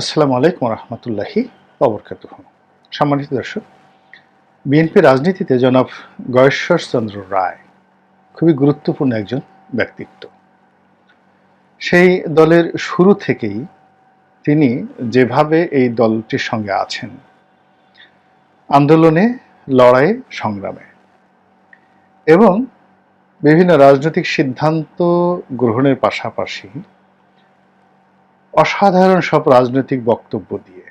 আসসালামু আলাইকুম রহমতুল্লাহি অবরকাত সম্মানিত দর্শক, বিএনপি রাজনীতিতে জনাব গয়েশ্বরচন্দ্র রায় খুবই গুরুত্বপূর্ণ একজন ব্যক্তিত্ব। সেই দলের শুরু থেকেই তিনি যেভাবে এই দলটির সঙ্গে আছেন, আন্দোলনে, লড়াই, সংগ্রামে এবং বিভিন্ন রাজনৈতিক সিদ্ধান্ত গ্রহণের পাশাপাশি অসাধারণ সব রাজনৈতিক বক্তব্য দিয়ে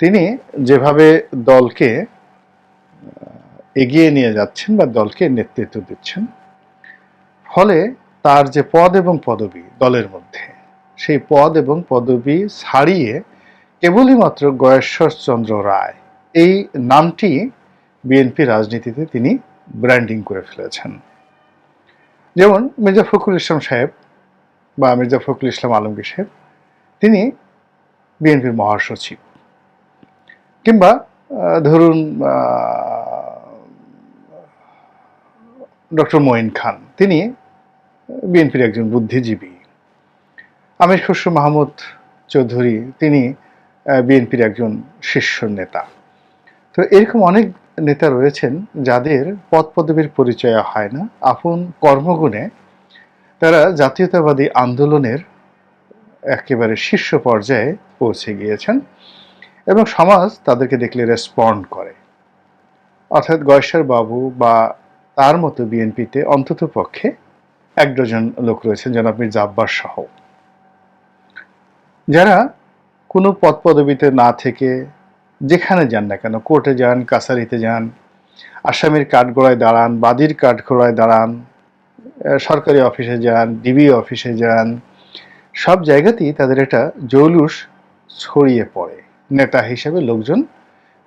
তিনি যেভাবে দলকে এগিয়ে নিয়ে যাচ্ছেন বা দলকে নেতৃত্ব দিচ্ছেন, ফলে তার যে পদ এবং পদবি দলের মধ্যে, সেই পদ এবং পদবি ছাড়িয়ে কেবলই মাত্র গয়েশ্বরচন্দ্র রায়, এই নামটি বিএনপি রাজনীতিতে তিনি ব্র্যান্ডিং করে ফেলেছেন। যেমন মির্জা ফখরুল ইসলাম সাহেব বা মির্জা ফখরুল ইসলাম আলমগীর সাহেব, তিনি বিএনপির মহাসচিব। কিংবা ধরুন ডক্টর মঈন খান, তিনি বিএনপির একজন বুদ্ধিজীবী। আমির খসরু মাহমুদ চৌধুরী, তিনি বিএনপির একজন শীর্ষ নেতা। তো এরকম অনেক নেতা রয়েছেন যাদের পদ পদবীর পরিচয় হয় না। আপন কর্মগুণে তারা জাতীয়তাবাদী আন্দোলনের একেবারে শীর্ষ পর্যায়ে পৌঁছে গিয়েছেন এবং সমাজ তাদেরকে দেখলে রেসপন্ড করে। অর্থাৎ গয়েশ্বর বাবু বা তার মতো বিএনপিতে অন্তত পক্ষে এক ডজন লোক রয়েছেন জনাব মির্জা আব্বাস সহ। যারা কোনো পদ পদবিতে না থেকে যেখানে যান না কেন, কোর্টে যান, কাছারিতে যান, আসামির কাঠগড়ায় দাঁড়ান, বাদির কাঠগড়ায় দাঁড়ান সরকারি অফিসে যান, ডিবি অফিসে যান, সব জায়গাতেই তাদের একটা জৌলুস ছড়িয়ে পড়ে। নেতা হিসেবে লোকজন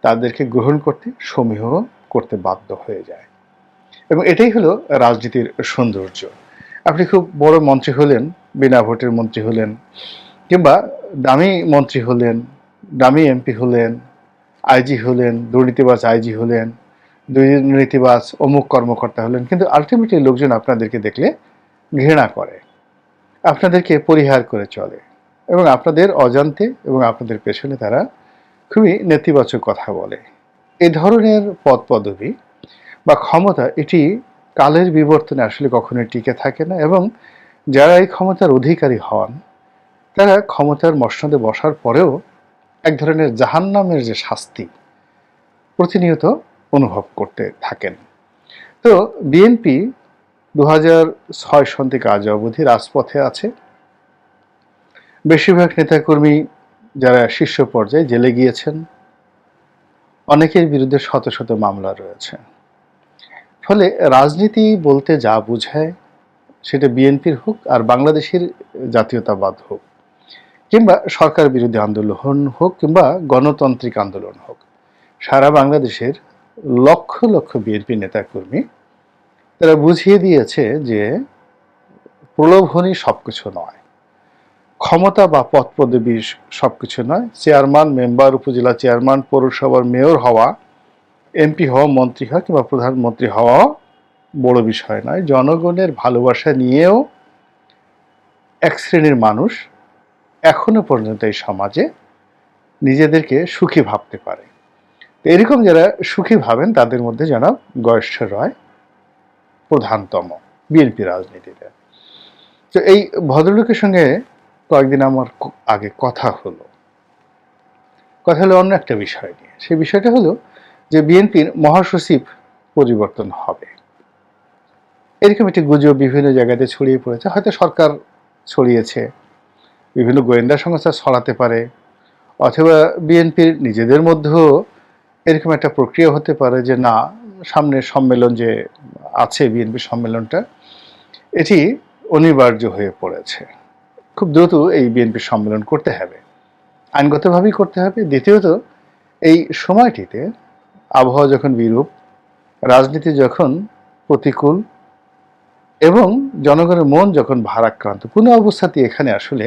তাদেরকে গ্রহণ করতে সমীহ করতে বাধ্য হয়ে যায়। এবং এটাই হলো রাজনীতির সৌন্দর্য। আপনি খুব বড় মন্ত্রী হলেন, বিনা ভোটের মন্ত্রী হলেন, কিংবা দামি মন্ত্রী হলেন, দামি এমপি হলেন, আইজি হলেন, দুর্নীতিবাজ আইজি হলেন দুর্নীতিবাজ অমুক কর্মকর্তা হলেন, কিন্তু আলটিমেটলি লোকজন আপনাদেরকে দেখলে ঘৃণা করে। আপনাদেরকে পরিহার করে চলে। এবং আপনাদের অজান্তে এবং আপনাদের পেছনে তারা খুবই নেতিবাচক কথা বলে। এই ধরনের পদ পদবি বা ক্ষমতা এটি কালের বিবর্তনে আসলে কখনোই টিকে থাকে না এবং যারা এই ক্ষমতার অধিকারী হন, তারা ক্ষমতার মসনদে বসার পরেও এক ধরনের জাহান্নামের যে শাস্তি প্রতিনিয়ত অনুভব করতে থাকেন। তো বিএনপি দু ছয় সন থেকে আজ অবধি রাজপথে আছে। বেশিরভাগ নেতাকর্মী যারা শীর্ষ পর্যায়ে জেলে গিয়েছেন, অনেকের বিরুদ্ধে শত শত মামলা রয়েছে। ফলে রাজনীতি বলতে যা বোঝায় সেটা বিএনপির হোক আর বাংলাদেশের জাতীয়তাবাদ হোক, কিংবা সরকার বিরোধী আন্দোলন হোক কিংবা গণতান্ত্রিক আন্দোলন হোক। সারা বাংলাদেশের লক্ষ লক্ষ বিএনপি নেতাকর্মী, তারা বুঝিয়ে দিয়েছে যে প্রলোভনই সবকিছু নয়। ক্ষমতা বা পদ পদবি সবকিছু নয়। চেয়ারম্যান, মেম্বার, উপজেলা চেয়ারম্যান, পৌরসভার মেয়র হওয়া, এমপি হওয়া, মন্ত্রী হওয়া কিংবা প্রধানমন্ত্রী হওয়া বড় বিষয় নয়। জনগণের ভালোবাসা নিয়েও এক শ্রেণির মানুষ এখনও পর্যন্ত এই সমাজে নিজেদেরকে সুখী ভাবতে পারে। এরকম যারা সুখী ভাবেন, তাদের মধ্যে জনাব গয়েশ্বর রায় প্রধানতম বিএনপি রাজনীতিতে। তো এই ভদ্রলোকের সঙ্গে কয়েকদিন আমার আগে কথা হলো। কথা হলো অন্য একটা বিষয় নিয়ে। সেই বিষয়টা হলো যে বিএনপির মহাসচিব পরিবর্তন হবে। এরকম একটি গুজব বিভিন্ন জায়গাতে ছড়িয়ে পড়েছে। হয়তো সরকার ছড়িয়েছে, বিভিন্ন গোয়েন্দা সংস্থা ছড়াতে পারে, অথবা বিএনপির নিজেদের মধ্যেও এরকম একটা প্রক্রিয়া হতে পারে যে না, সামনের সম্মেলন যে আছে বিএনপি সম্মেলনটা, এটি অনিবার্য হয়ে পড়েছে। খুব দ্রুত এই বিএনপি সম্মেলন করতে হবে। আইনগতভাবেই করতে হবে। দ্বিতীয়ত, এই সময়টিতে আবহাওয়া যখন বিরূপ, রাজনীতি যখন প্রতিকূল এবং জনগণের মন যখন ভারাক্রান্ত, কোনো অবস্থাতে এখানে আসলে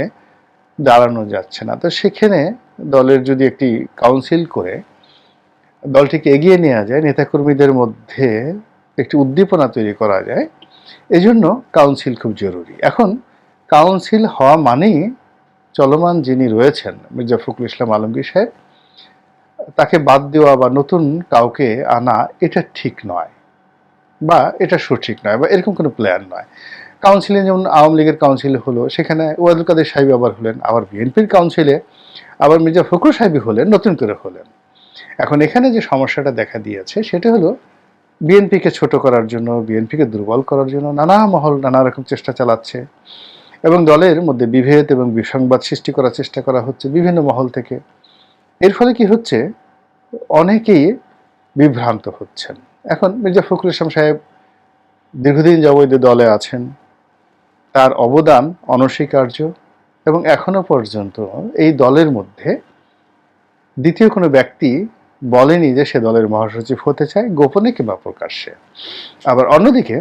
দাঁড়ানো যাচ্ছে না। তো সেখানে দলের যদি একটি কাউন্সিল করে দলটিকে এগিয়ে নেওয়া যায়, নেতাকর্মীদের মধ্যে একটি উদ্দীপনা তৈরি করা যায়। এজন্য কাউন্সিল খুব জরুরি। এখন কাউন্সিল হওয়া মানেই চলমান যিনি রয়েছেন, মির্জা ফখরুল ইসলাম আলমগীর সাহেব, তাকে বাদ দেওয়া বা নতুন কাউকে আনা এটা ঠিক নয় বা এটা সঠিক নয় বা এরকম কোনো প্ল্যান নয়। কাউন্সিলে যেমন আওয়ামী লীগের কাউন্সিল হলো, সেখানে ওয়াদুল কাদের সাহেব আবার হলেন, আবার বিএনপির কাউন্সিলে আবার মির্জা ফখরুল সাহেবই হলেন, নতুন করে হলেন। এখন এখানে যে সমস্যাটা দেখা দিয়েছে, সেটা হলো বিএনপিকে ছোট করার জন্য, বিএনপিকে দুর্বল করার জন্য নানা মহল, নানা রকম চেষ্টা চালাচ্ছে। এবং দলের মধ্যে বিভেদ এবং বিসংবাদ সৃষ্টি করার চেষ্টা করা হচ্ছে বিভিন্ন মহল থেকে। এর ফলে কি হচ্ছে? অনেকেই বিভ্রান্ত হচ্ছেন। এখন মির্জা ফখরুল ইসলাম সাহেব দীর্ঘদিন যাবতীয় দলে আছেন। তার অবদান অনস্বীকার্য এবং এখনও পর্যন্ত এই দলের মধ্যে দ্বিতীয় কোনো ব্যক্তি বলেনি যে সে দলের মহাসচিব হতে চায়, গোপনে কিংবা প্রকাশ্যে। আবার অন্যদিকে,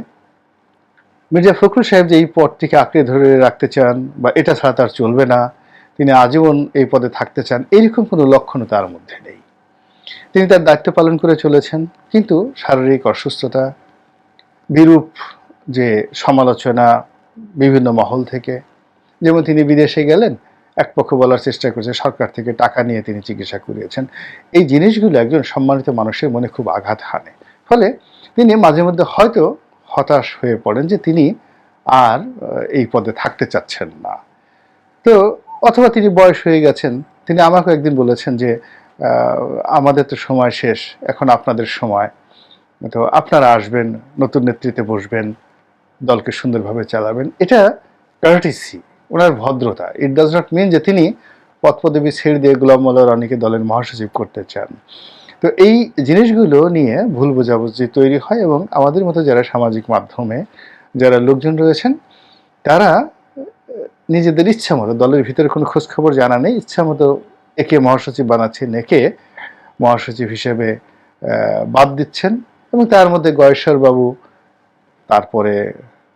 মির্জা ফখরুল সাহেব যে এই পদটিকে আঁকড়ে ধরে রাখতে চান, বা এটা ছাড়া তার চলবে না, তিনি আজীবন এই পদে থাকতে চান, এরকম কোনো লক্ষণও তার মধ্যে নেই। তিনি তার দায়িত্ব পালন করে চলেছেন, কিন্তু শারীরিক অসুস্থতা, বিরূপ যে সমালোচনা বিভিন্ন মহল থেকে, যেমন তিনি বিদেশে গেলেন এক পক্ষ বলার চেষ্টা করছে, সরকার থেকে টাকা নিয়ে তিনি চিকিৎসা করিয়েছেন। এই জিনিসগুলো একজন সম্মানিত মানুষের মনে খুব আঘাত হানে। ফলে তিনি মাঝে মধ্যে হয়তো হতাশ হয়ে পড়েন যে তিনি আর এই পদে থাকতে চাচ্ছেন না। তো অথবা তিনি বয়স হয়ে গেছেন, তিনি আমাকে একদিন বলেছেন যে আমাদের তো সময় শেষ, এখন আপনাদের সময়। তো আপনারা আসবেন, নতুন নেতৃত্বে বসবেন, দলকে সুন্দরভাবে চালাবেন। এটা কার্টিসি ওনার ভদ্রতা। ইট ডাজ নট মিন যে তিনি পদপদবী ছেড়ে দিয়ে গোলাম মোল্লা রানীকে দলের মহাসচিব করতে চান। তো এই জিনিসগুলো নিয়ে ভুল বোঝাবুঝি তৈরি হয় এবং আমাদের মতো যারা সামাজিক মাধ্যমে যারা লোকজন রয়েছেন, তারা নিজেদের ইচ্ছা মতো, দলের ভিতরে কোনো খোঁজখবর জানা নেই, ইচ্ছা মতো একে মহাসচিব বানাচ্ছেন, একে মহাসচিব হিসেবে বাদ দিচ্ছেন এবং তার মধ্যে গয়েশ্বর বাবু তারপরে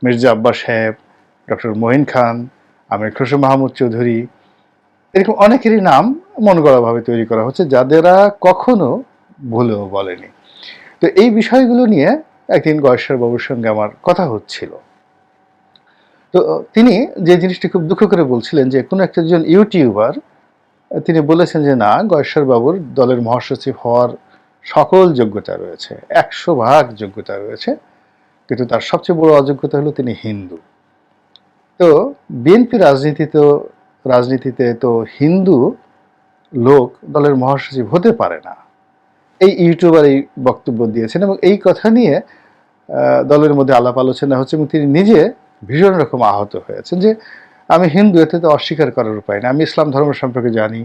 মির্জা আব্বাস সাহেব, ডক্টর মঈন খান আমির খসরু মাহমুদ চৌধুরী, এরকম অনেকেরই নাম মন গড়াভাবে তৈরি করা হচ্ছে যাদেরা কখনো ভুলেও বলেনি। তো এই বিষয়গুলো নিয়ে একদিন গয়েশ্বর বাবুর সঙ্গে আমার কথা হচ্ছিল। তো তিনি যে জিনিসটি খুব দুঃখ করে বলছিলেন যে কোনো একটা একজন ইউটিউবার, তিনি বলেছেন যে না গয়েশ্বর বাবুর দলের মহাসচিব হওয়ার সকল যোগ্যতা রয়েছে, একশো ভাগ যোগ্যতা রয়েছে, কিন্তু তার সবচেয়ে বড় অযোগ্যতা হলো তিনি হিন্দু। তো বিএনপি রাজনীতিতে রাজনীতিতে তো হিন্দু লোক দলের মহাসচিব হতে পারে না। এই ইউটিউবার এই বক্তব্য দিয়েছেন এবং এই কথা নিয়ে দলের মধ্যে আলাপ আলোচনা হচ্ছে এবং তিনি নিজে ভীষণ রকম আহত হয়েছেন যে আমি হিন্দু, এতে তো অস্বীকার করার উপায় না আমি ইসলাম ধর্ম সম্পর্কে জানি,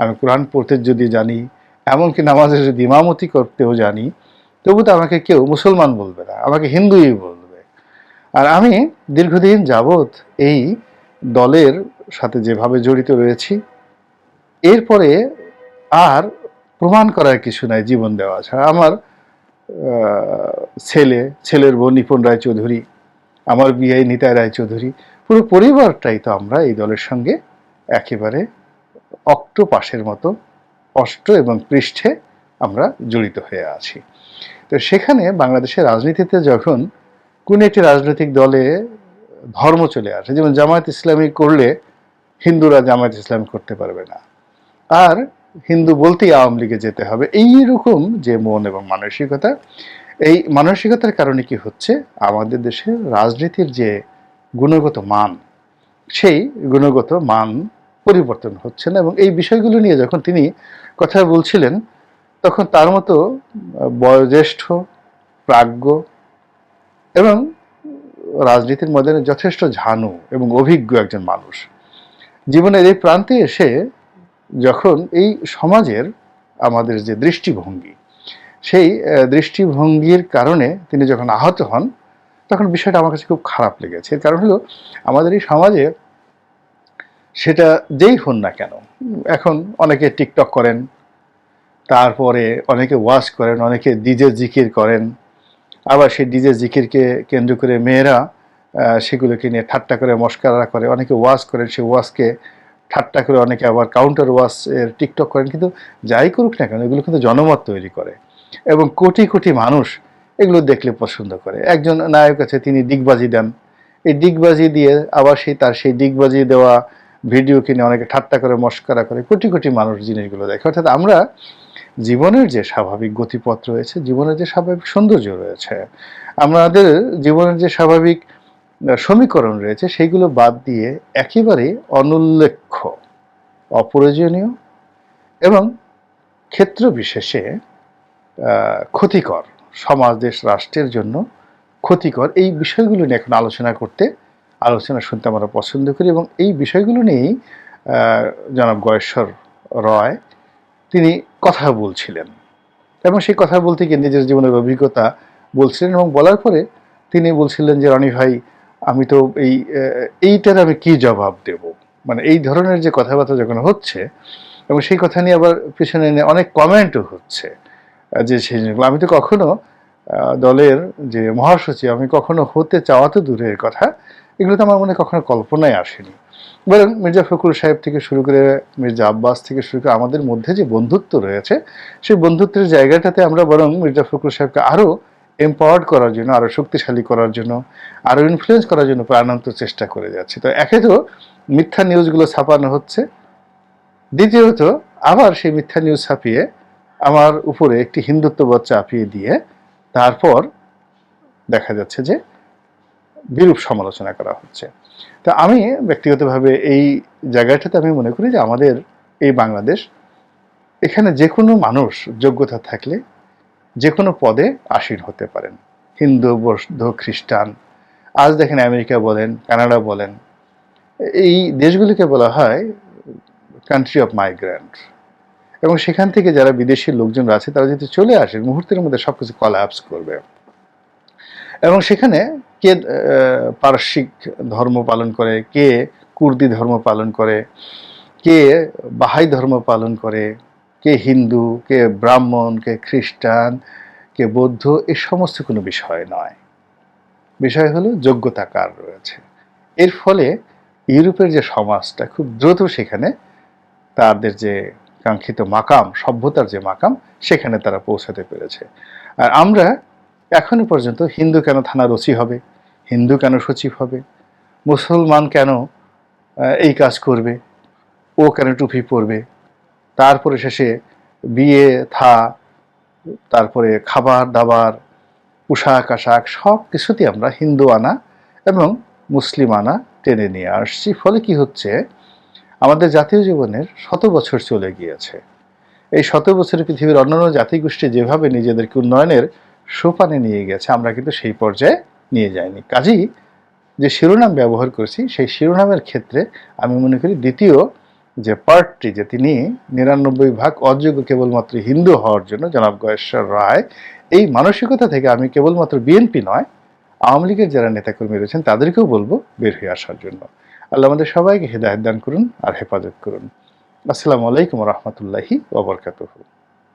আমি কোরআন পড়তে যদি জানি, এমনকি নামাজের যদি ইমামতি করতেও জানি, তবু তো আমাকে কেউ মুসলমান বলবে না, আমাকে হিন্দুই বলবে। আর আমি দীর্ঘদিন যাবৎ এই দলের সাথে যেভাবে জড়িত রয়েছি, এরপরে আর প্রমাণ করার কিছু নাই জীবন দেওয়া ছাড়া। আমার ছেলে, ছেলের বোন নিপুণ রায়চৌধুরী, আমার বিয়ে নিতাই রায়চৌধুরী, পুরো পরিবারটাই তো আমরা এই দলের সঙ্গে একেবারে অক্টোপাসের মতো, অষ্ট এবং পৃষ্ঠে আমরা জড়িত হয়ে আছি। তো সেখানে বাংলাদেশের রাজনীতিতে যখন কোন একটি রাজনৈতিক দলে ধর্ম চলে আসে, যেমন জামায়াত ইসলামী করলে হিন্দুরা জামায়াত ইসলাম করতে পারবে না। আর হিন্দু বলতেই আওয়ামী লীগে যেতে হবে। এইরকম যে মন এবং মানসিকতা, এই মানসিকতার কারণে কি হচ্ছে? আমাদের দেশের রাজনীতির যে গুণগত মান, সেই গুণগত মান পরিবর্তন হচ্ছে না এবং এই বিষয়গুলো নিয়ে যখন তিনি কথা বলছিলেন, তখন তার মতো বয়োজ্যেষ্ঠ, প্রাজ্ঞ এবং রাজনীতির ময়দানে যথেষ্ট ঝানু এবং অভিজ্ঞ একজন মানুষ। জীবনের এই প্রান্তে এসে যখন এই সমাজের আমাদের যে দৃষ্টিভঙ্গি, সেই দৃষ্টিভঙ্গির কারণে তিনি যখন আহত হন, তখন বিষয়টা আমার কাছে খুব খারাপ লেগেছে। এর কারণ হলো, আমাদের এই সমাজে সেটা যেই হন না কেন, এখন অনেকে টিকটক করেন, তারপরে অনেকে ওয়াশ করেন, অনেকে ডিজে জিকির করেন আবার সেই ডিজে জিকিরকে কেন্দ্র করে মেয়েরা সেগুলোকে নিয়ে ঠাট্টা করে, মস্কারা করে, অনেকে ওয়াশ করেন, সেই ওয়াশকে ঠাট্টা করে, অনেকে আবার কাউন্টার ওয়াশ এর টিকটক করেন, কিন্তু যাই করুক না কেন, এগুলো কিন্তু জনমত তৈরি করে। এবং কোটি কোটি মানুষ এগুলো দেখলে পছন্দ করে। একজন নায়ক আছে, তিনি ডিগবাজি দেন। এই ডিগবাজি দিয়ে আবার সেই, তার সেই ডিগবাজি দেওয়া ভিডিও কিনে অনেকে ঠাট্টা করে, মস্করা করে, কোটি কোটি মানুষ জিনিসগুলো দেখে। অর্থাৎ আমরা জীবনের যে স্বাভাবিক গতিপথ রয়েছে, জীবনের যে স্বাভাবিক সৌন্দর্য রয়েছে, আমাদের জীবনের যে স্বাভাবিক সমীকরণ রয়েছে, সেইগুলো বাদ দিয়ে একেবারে অনুল্লেখ্য, অপ্রয়োজনীয় এবং ক্ষেত্র বিশেষে ক্ষতিকর, সমাজ, দেশ, রাষ্ট্রের জন্য ক্ষতিকর। এই বিষয়গুলো নিয়ে এখন আলোচনা করতে, আলোচনা শুনতে আমরা পছন্দ করি এবং এই বিষয়গুলো নিয়েই জনাব গয়েশ্বর রয় তিনি কথা বলছিলেন। এবং সেই কথা বলতে গিয়ে নিজের জীবনের অভিজ্ঞতা বলছিলেন এবং বলার পরে তিনি বলছিলেন যে, রনি ভাই, আমি তো এই, এইটার আমি কি জবাব দেব? মানে এই ধরনের যে কথাবার্তা যখন হচ্ছে এবং সেই কথা নিয়ে আবার পিছনে এনে অনেক কমেন্টও হচ্ছে, যে সেই জিনিসগুলো। আমি তো কখনো দলের যে মহাসচিব, আমি কখনো হতে চাওয়া তো দূরের কথা। এগুলো তো আমার মনে কখনো কল্পনায় আসেনি। বরং মির্জা ফখরুল সাহেব থেকে শুরু করে মির্জা আব্বাস থেকে শুরু করে আমাদের মধ্যে যে বন্ধুত্ব রয়েছে, সেই বন্ধুত্বের জায়গাটাতে আমরা বরং মির্জা ফখরুল সাহেবকে আরও এম্পাওয়ার্ড করার জন্য আরও শক্তিশালী করার জন্য আরও ইনফ্লুয়েন্স করার জন্য প্রাণান্ত চেষ্টা করে যাচ্ছি। তো একে তো মিথ্যা নিউজগুলো ছাপানো হচ্ছে, দ্বিতীয়ত আবার সেই মিথ্যা নিউজ ছাপিয়ে আমার উপরে একটি হিন্দুত্ববোধ চাপিয়ে দিয়ে তারপর দেখা যাচ্ছে যে বিরূপ সমালোচনা করা হচ্ছে। তো আমি ব্যক্তিগতভাবে এই জায়গাটাতে আমি মনে করি যে আমাদের এই বাংলাদেশ এখানে যে কোনো মানুষ যোগ্যতা থাকলে যে কোনো পদে আসীন হতে পারেন। হিন্দু, বৌদ্ধ, খ্রিস্টান, আজ দেখেন আমেরিকা বলেন, কানাডা বলেন, এই দেশগুলিকে বলা হয় কান্ট্রি অফ মাইগ্রেন্ট এবং সেখান থেকে যারা বিদেশি লোকজন আছে, তারা যদি চলে আসে, মুহূর্তের মধ্যে সব সবকিছু কলাপস করবে। এবং সেখানে কে পারসিক ধর্ম পালন করে? কে কুর্দি ধর্ম পালন করে? কে বাহাই ধর্ম পালন করে? কে হিন্দু, কে ব্রাহ্মণ, কে খ্রিস্টান, কে বৌদ্ধ? এ সমস্ত কোনো বিষয় নয়। বিষয় হলো যোগ্যতা কার রয়েছে। এর ফলে ইউরোপের যে সমাজটা খুব দ্রুত সেখানে তাদের যে কাঙ্ক্ষিত মাকাম, সভ্যতার যে মাকাম, সেখানে তারা পৌঁছাতে পেরেছে। আর আমরা এখনও পর্যন্ত হিন্দু কেন থানার ওসি হবে? হিন্দু কেন সচিব হবে? মুসলমান কেন এই কাজ করবে? ও কেন টুপি পরবে? তারপরে শেষে বিয়ে, থা, তারপরে খাবার, দাবার, পোশাক, আশাক সব কিছুতেই আমরা হিন্দু আনা এবং মুসলিম আনা টেনে নিয়ে আসছি। ফলে কি হচ্ছে? আমাদের জাতীয় জীবনের শত বছর চলে গিয়েছে। এই শত বছরে পৃথিবীর অন্যান্য জাতিগোষ্ঠী যেভাবে নিজেদেরকে উন্নয়নের সোপানে নিয়ে গেছে, আমরা কিন্তু সেই পর্যায়ে নিয়ে যাইনি। কাজেই যে শিরোনাম ব্যবহার করছি, সেই শিরোনামের ক্ষেত্রে আমি মনে করি দ্বিতীয় যে পার্টটি যে তিনি নিরানব্বই ভাগ অযোগ্য কেবলমাত্র হিন্দু হওয়ার জন্য, জনাব গয়েশ্বর রায়, এই মানসিকতা থেকে আমি কেবলমাত্র বিএনপি নয়, আওয়ামী লীগের যারা নেতাকর্মী রয়েছেন, তাদেরকেও বলব বের হয়ে আসার জন্য। আল্লাহ আমাদের সবাইকে হেদায়ত দান করুন আর হেফাজত করুন। আসসালামু আলাইকুম রহমতুল্লাহি ওবরকাতুহু